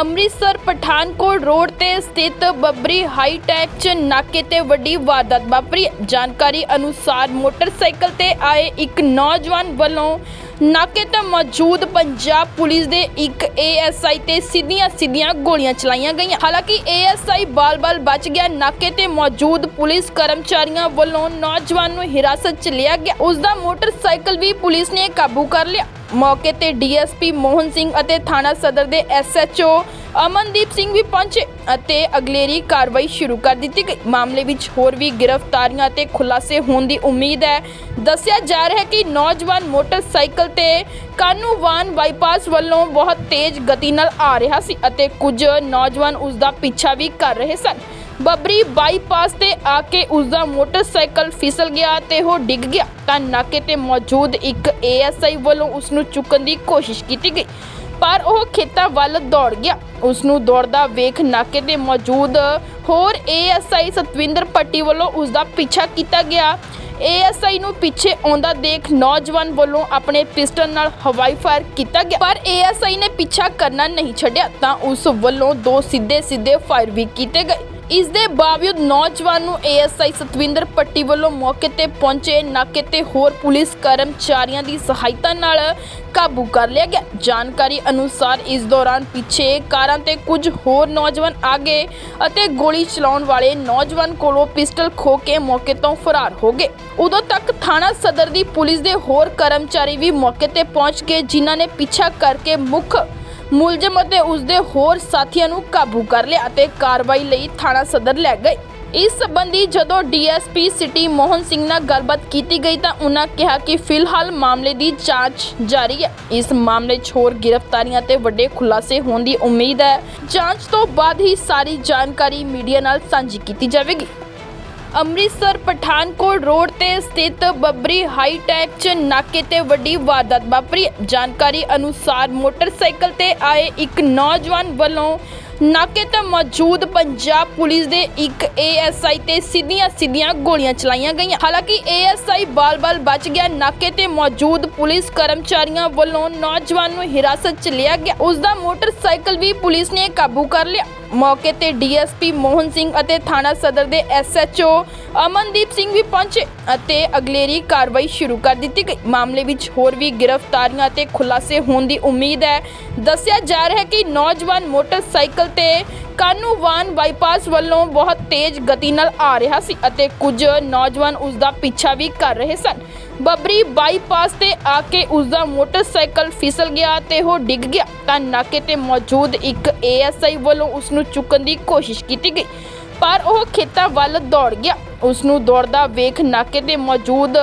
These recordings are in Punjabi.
ਅੰਮ੍ਰਿਤਸਰ ਪਠਾਨਕੋਟ ਰੋਡ ਤੇ ਸਥਿਤ ਬੱਬਰੀ ਹਾਈਟੈਕ ਚ ਨਾਕੇ ਤੇ ਵੱਡੀ ਵਾਰਦਾਤ ਵਾਪਰੀ। ਜਾਣਕਾਰੀ ਅਨੁਸਾਰ ਮੋਟਰਸਾਈਕਲ ਤੇ ਆਏ ਇੱਕ ਨੌਜਵਾਨ ਵੱਲੋਂ ਨਾਕੇ ਤੇ ਮੌਜੂਦ ਪੰਜਾਬ ਪੁਲਿਸ ਦੇ ਇੱਕ ਏਐਸਆਈ ਤੇ ਸਿੱਧੀਆਂ ਸਿੱਧੀਆਂ ਗੋਲੀਆਂ ਚਲਾਈਆਂ ਗਈਆਂ। ਹਾਲਾਂਕਿ ਏਐਸਆਈ ਬਾਲ-ਬਾਲ ਬਚ ਗਿਆ। ਨਾਕੇ ਤੇ ਮੌਜੂਦ ਪੁਲਿਸ ਕਰਮਚਾਰੀਆਂ ਵੱਲੋਂ ਨੌਜਵਾਨ ਨੂੰ ਹਿਰਾਸਤ 'ਚ ਲਿਆ ਗਿਆ। ਉਸ ਦਾ ਮੋਟਰਸਾਈਕਲ ਵੀ ਪੁਲਿਸ ਨੇ ਕਾਬੂ ਕਰ ਲਿਆ। ਮੌਕੇ ਤੇ ਡੀਐਸਪੀ ਮੋਹਨ ਸਿੰਘ ਅਤੇ ਥਾਣਾ ਸਦਰ ਦੇ ਐਸਐਚਓ ਅਮਨਦੀਪ ਸਿੰਘ ਵੀ ਪਹੁੰਚੇ ਅਤੇ ਅਗਲੇਰੀ ਕਾਰਵਾਈ ਸ਼ੁਰੂ ਕਰ ਦਿੱਤੀ ਗਈ। ਮਾਮਲੇ ਵਿੱਚ ਹੋਰ ਵੀ ਗ੍ਰਿਫਤਾਰੀਆਂ ਅਤੇ ਖੁਲਾਸੇ ਹੋਣ ਦੀ ਉਮੀਦ ਹੈ। ਦੱਸਿਆ ਜਾ ਰਿਹਾ ਹੈ ਕਿ ਨੌਜਵਾਨ ਮੋਟਰਸਾਈਕਲ ਤੇ ਕਾਨੂੰਵਾਨ ਬਾਈਪਾਸ ਵੱਲੋਂ ਬਹੁਤ ਤੇਜ਼ ਗਤੀ ਨਾਲ ਆ ਰਿਹਾ ਸੀ ਅਤੇ ਕੁਝ ਨੌਜਵਾਨ ਉਸ ਦਾ ਪਿੱਛਾ ਵੀ ਕਰ ਰਹੇ ਸਨ। ਬੱਬਰੀ ਬਾਈਪਾਸ ਤੇ ਆ ਕੇ ਉਸ ਦਾ ਮੋਟਰਸਾਈਕਲ ਫਿਸਲ ਗਿਆ ਤੇ ਉਹ ਡਿੱਗ ਗਿਆ। ਤਾਂ ਨਾਕੇ ਤੇ ਮੌਜੂਦ ਇੱਕ ਏਐਸਆਈ ਵੱਲੋਂ ਉਸ ਨੂੰ ਚੁੱਕਣ ਦੀ ਕੋਸ਼ਿਸ਼ ਕੀਤੀ ਗਈ। ਪਰ ਉਹ ਖੇਤਾਂ ਵੱਲ ਦੌੜ ਗਿਆ। ਉਸ ਨੂੰ ਦੌੜਦਾ ਵੇਖ ਨਾਕੇ ਤੇ ਮੌਜੂਦ ਹੋਰ ਏਐਸਆਈ ਸਤਵਿੰਦਰ ਪੱਟੀ ਵੱਲੋਂ ਉਸ ਦਾ ਪਿੱਛਾ ਕੀਤਾ ਗਿਆ। ਏਐਸਆਈ ਨੂੰ ਪਿੱਛੇ ਆਉਂਦਾ ਦੇਖ ਨੌਜਵਾਨ ਵੱਲੋਂ ਆਪਣੇ ਪਿਸਟਲ ਨਾਲ ਹਵਾਈ ਫਾਇਰ ਕੀਤਾ ਗਿਆ। ਪਰ ਏਐਸਆਈ ਨੇ ਪਿੱਛਾ ਕਰਨਾ ਨਹੀਂ ਛੱਡਿਆ ਤਾਂ ਉਸ ਵੱਲੋਂ ਦੋ ਸਿੱਧੇ ਸਿੱਧੇ ਫਾਇਰ ਵੀ ਕੀਤੇ ਗਏ। ਇਸ ਦੇ ਬਾਵਜੂਦ ਨੌਜਵਾਨ ਨੂੰ ਏਐਸਆਈ ਸਤਵਿੰਦਰ ਪੱਟੀ ਵੱਲੋਂ ਮੌਕੇ ਤੇ ਪਹੁੰਚੇ ਨਾਕੇ ਤੇ ਹੋਰ ਪੁਲਿਸ ਕਰਮਚਾਰੀਆਂ ਦੀ ਸਹਾਇਤਾ ਨਾਲ ਕਾਬੂ ਕਰ ਲਿਆ ਗਿਆ। ਜਾਣਕਾਰੀ ਅਨੁਸਾਰ ਇਸ ਦੌਰਾਨ ਪਿੱਛੇ ਕਾਰਾਂ ਤੇ ਕੁਝ ਹੋਰ ਨੌਜਵਾਨ ਆ ਗਏ ਅਤੇ ਗੋਲੀ ਚਲਾਉਣ ਵਾਲੇ ਨੌਜਵਾਨ ਕੋਲੋਂ ਪਿਸਟਲ ਖੋ ਕੇ ਮੌਕੇ ਤੋਂ ਫਰਾਰ ਹੋ ਗਏ। ਉਦੋਂ ਤੱਕ ਥਾਣਾ ਸਦਰ ਦੀ ਪੁਲਿਸ ਦੇ ਹੋਰ ਕਰਮਚਾਰੀ ਵੀ ਮੌਕੇ ਤੇ ਪਹੁੰਚ ਕੇ ਜਿਨ੍ਹਾਂ ਨੇ ਪਿੱਛਾ ਕਰਕੇ ਮੁੱਖ ਮੁਲਜ਼ਮ ਅਤੇ ਉਸਦੇ ਹੋਰ ਸਾਥੀਆਂ ਨੂੰ ਕਾਬੂ ਕਰ ਲਿਆ ਅਤੇ ਕਾਰਵਾਈ ਲਈ ਥਾਣਾ ਸਦਰ ਲੈ ਗਏ। ਇਸ ਸੰਬੰਧੀ ਜਦੋਂ ਡੀਐਸਪੀ ਸਿਟੀ ਮੋਹਨ ਸਿੰਘ ਨਾਲ ਗੱਲਬਾਤ ਕੀਤੀ ਗਈ ਤਾਂ ਉਹਨਾਂ ਕਿਹਾ ਕਿ ਫਿਲਹਾਲ ਮਾਮਲੇ ਦੀ ਜਾਂਚ ਜਾਰੀ ਹੈ। ਇਸ ਮਾਮਲੇ 'ਚ ਹੋਰ ਗ੍ਰਿਫਤਾਰੀਆਂ ਤੇ ਵੱਡੇ ਖੁਲਾਸੇ ਹੋਣ ਦੀ ਉਮੀਦ ਹੈ। ਜਾਂਚ ਤੋਂ ਬਾਅਦ ਹੀ ਸਾਰੀ ਜਾਣਕਾਰੀ ਮੀਡੀਆ ਨਾਲ ਸਾਂਝੀ ਕੀਤੀ ਜਾਵੇਗੀ। ਅੰਮ੍ਰਿਤਸਰ ਪਠਾਨਕੋਟ ਰੋਡ ਤੇ ਸਥਿਤ ਬੱਬਰੀ ਹਾਈਟੈਕ ਚ ਨਾਕੇ ਤੇ ਵੱਡੀ ਵਾਰਦਾਤ ਵਾਪਰੀ। ਜਾਣਕਾਰੀ ਅਨੁਸਾਰ ਮੋਟਰਸਾਈਕਲ ਤੇ ਆਏ ਇੱਕ ਨੌਜਵਾਨ ਵੱਲੋਂ ਨਾਕੇ ਤੇ ਮੌਜੂਦ ਪੰਜਾਬ ਪੁਲਿਸ ਦੇ ਇੱਕ ਏਐਸਆਈ ਤੇ ਸਿੱਧੀਆਂ ਸਿੱਧੀਆਂ ਗੋਲੀਆਂ ਚਲਾਈਆਂ ਗਈਆਂ। ਹਾਲਾਂਕਿ ਏਐਸਆਈ ਬਾਲ-ਬਾਲ ਬਚ ਗਿਆ। ਨਾਕੇ ਤੇ ਮੌਜੂਦ ਪੁਲਿਸ ਕਰਮਚਾਰੀਆਂ ਵੱਲੋਂ ਨੌਜਵਾਨ ਨੂੰ ਹਿਰਾਸਤ 'ਚ ਲਿਆ ਗਿਆ। ਉਸ ਦਾ ਮੋਟਰਸਾਈਕਲ ਵੀ ਪੁਲਿਸ ਨੇ ਕਾਬੂ ਕਰ ਲਿਆ। ਮੌਕੇ ਤੇ ਡੀਐਸਪੀ ਮੋਹਨ ਸਿੰਘ ਅਤੇ ਥਾਣਾ ਸਦਰ ਦੇ ਐਸਐਚਓ ਅਮਨਦੀਪ ਸਿੰਘ ਵੀ ਪਹੁੰਚੇ। ਅਤੇ ਅਗਲੇਰੀ ਕਾਰਵਾਈ ਸ਼ੁਰੂ ਕਰ ਦਿੱਤੀ ਗਈ। ਮਾਮਲੇ ਵਿੱਚ ਹੋਰ ਵੀ ਗ੍ਰਿਫਤਾਰੀਆਂ ਅਤੇ ਖੁਲਾਸੇ ਹੋਣ ਦੀ ਉਮੀਦ ਹੈ। ਦੱਸਿਆ ਜਾ ਰਿਹਾ ਹੈ ਕਿ ਨੌਜਵਾਨ ਮੋਟਰਸਾਈਕਲ ਤੇ ਕਾਨੂੰਵਾਨ ਬਾਈਪਾਸ ਵੱਲੋਂ ਬਹੁਤ ਤੇਜ਼ ਗਤੀ ਨਾਲ ਆ ਰਿਹਾ ਸੀ ਅਤੇ ਕੁਝ ਨੌਜਵਾਨ ਉਸ ਦਾ ਪਿੱਛਾ ਵੀ ਕਰ ਰਹੇ ਸਨ। ਬੱਬਰੀ ਬਾਈਪਾਸ ਤੇ ਆ ਕੇ ਉਸ ਦਾ ਮੋਟਰਸਾਈਕਲ ਫਿਸਲ ਗਿਆ ਤੇ ਉਹ ਡਿੱਗ ਗਿਆ। ਤਾਂ ਨਾਕੇ ਤੇ ਮੌਜੂਦ ਇੱਕ ਏਐਸਆਈ ਵੱਲੋਂ ਉਸ ਨੂੰ ਚੁੱਕਣ ਦੀ ਕੋਸ਼ਿਸ਼ ਕੀਤੀ ਗਈ। ਪਰ ਉਹ ਖੇਤਾਂ ਵੱਲ ਦੌੜ ਗਿਆ। ਉਸ ਨੂੰ ਦੌੜਦਾ ਵੇਖ ਨਾਕੇ ਤੇ ਮੌਜੂਦ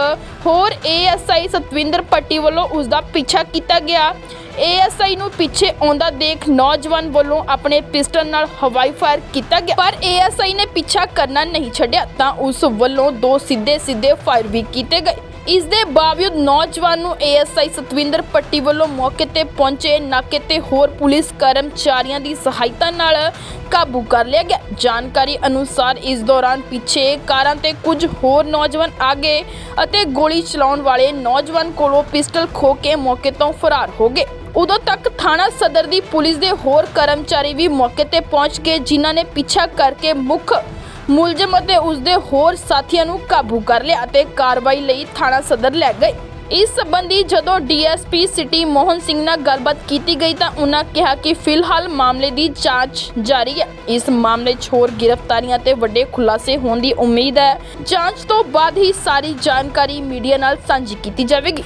ਹੋਰ ਏਐਸਆਈ ਸਤਵਿੰਦਰ ਪੱਟੀ ਵੱਲੋਂ ਉਸ ਦਾ ਪਿੱਛਾ ਕੀਤਾ ਗਿਆ। ਏਐਸਆਈ ਨੂੰ ਪਿੱਛੇ ਆਉਂਦਾ ਦੇਖ ਨੌਜਵਾਨ ਵੱਲੋਂ ਆਪਣੇ ਪਿਸਟਲ ਨਾਲ ਹਵਾਈ ਫਾਇਰ ਕੀਤਾ ਗਿਆ। ਪਰ ਏਐਸਆਈ ਨੇ ਪਿੱਛਾ ਕਰਨਾ ਨਹੀਂ ਛੱਡਿਆ ਤਾਂ ਉਸ ਵੱਲੋਂ ਦੋ ਸਿੱਧੇ ਸਿੱਧੇ ਫਾਇਰ ਵੀ ਕੀਤੇ ਗਏ। ਇਸ ਦੇ ਬਾਵਜੂਦ ਨੌਜਵਾਨ ਨੂੰ ਏਐਸਆਈ ਸਤਵਿੰਦਰ ਪੱਟੀ ਵੱਲੋਂ ਮੌਕੇ ਤੇ ਪਹੁੰਚੇ ਨਾਕੇ ਤੇ ਹੋਰ ਪੁਲਿਸ ਕਰਮਚਾਰੀਆਂ ਦੀ ਸਹਾਇਤਾ ਨਾਲ ਕਾਬੂ ਕਰ ਲਿਆ ਗਿਆ। ਜਾਣਕਾਰੀ ਅਨੁਸਾਰ ਇਸ ਦੌਰਾਨ ਪਿੱਛੇ ਕਾਰਾਂ ਤੇ ਕੁਝ ਹੋਰ ਨੌਜਵਾਨ ਆ ਗਏ ਅਤੇ ਗੋਲੀ ਚਲਾਉਣ ਵਾਲੇ ਨੌਜਵਾਨ ਕੋਲੋਂ ਪਿਸਟਲ ਖੋ ਕੇ ਮੌਕੇ ਤੋਂ ਫਰਾਰ ਹੋ ਗਏ। ਉਦੋਂ ਤੱਕ ਥਾਣਾ ਸਦਰ ਦੀ ਪੁਲਿਸ ਦੇ ਹੋਰ ਕਰਮਚਾਰੀ ਵੀ ਮੌਕੇ ਤੇ ਪਹੁੰਚ ਕੇ ਜਿਨ੍ਹਾਂ ਨੇ ਪਿੱਛਾ ਕਰਕੇ ਮੁੱਖ ਮੁਲਜ਼ਮ ਅਤੇ ਉਸਦੇ ਹੋਰ ਸਾਥੀਆਂ ਨੂੰ ਕਾਬੂ ਕਰ ਲਿਆ ਅਤੇ ਕਾਰਵਾਈ ਲਈ ਥਾਣਾ ਸਦਰ ਲੈ ਗਏ। ਇਸ ਸੰਬੰਧੀ ਜਦੋਂ ਡੀਐਸਪੀ ਸਿਟੀ ਮੋਹਨ ਸਿੰਘ ਨਾਲ ਗੱਲਬਾਤ ਕੀਤੀ ਗਈ ਤਾਂ ਉਹਨਾਂ ਕਿਹਾ ਕਿ ਫਿਲਹਾਲ ਮਾਮਲੇ ਦੀ ਜਾਂਚ ਜਾਰੀ ਹੈ। ਇਸ ਮਾਮਲੇ 'ਚ ਹੋਰ ਗ੍ਰਿਫਤਾਰੀਆਂ ਤੇ ਵੱਡੇ ਖੁਲਾਸੇ ਹੋਣ ਦੀ ਉਮੀਦ ਹੈ। ਜਾਂਚ ਤੋਂ ਬਾਅਦ ਹੀ ਸਾਰੀ ਜਾਣਕਾਰੀ ਮੀਡੀਆ ਨਾਲ ਸਾਂਝੀ ਕੀਤੀ ਜਾਵੇਗੀ।